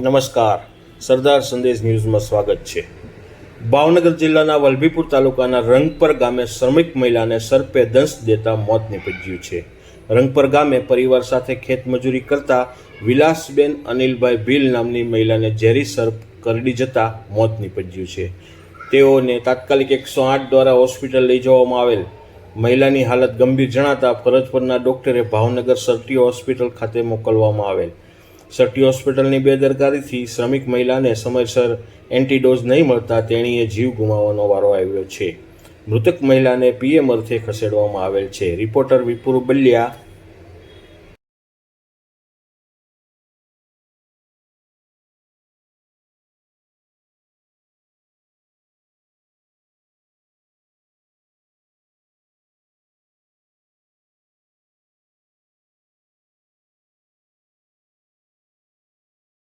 નમસ્કાર. સરદાર સંદેશ ન્યૂઝમાં સ્વાગત છે. ભાવનગર જિલ્લાના વલભીપુર તાલુકાના રંગપર ગામે શ્રમિક મહિલાને સર્પે દંશ દેતા મોત નીપજ્યું છે. રંગપર ગામે પરિવાર સાથે ખેતમજૂરી કરતા વિલાસબેન અનિલભાઈ ભીલ નામની મહિલાને ઝેરી સર્પ કરડી જતા મોત નીપજ્યું છે. તેઓને તાત્કાલિક એકસો આઠ દ્વારા હોસ્પિટલ લઈ જવામાં આવેલ. મહિલાની હાલત ગંભીર જણાતા ફરજ પરના ડોક્ટરે ભાવનગર સરટી હોસ્પિટલ ખાતે મોકલવામાં આવેલ. સટી હોસ્પિટલની બેદરકારીથી શ્રમિક મહિલાને સમયસર એન્ટીડોઝ નહીં મળતા તેણીએ જીવ ગુમાવવાનો વારો આવ્યો છે. મૃતક મહિલાને પીએમ અર્થે ખસેડવામાં આવેલ છે. રિપોર્ટર વિપુર બલિયા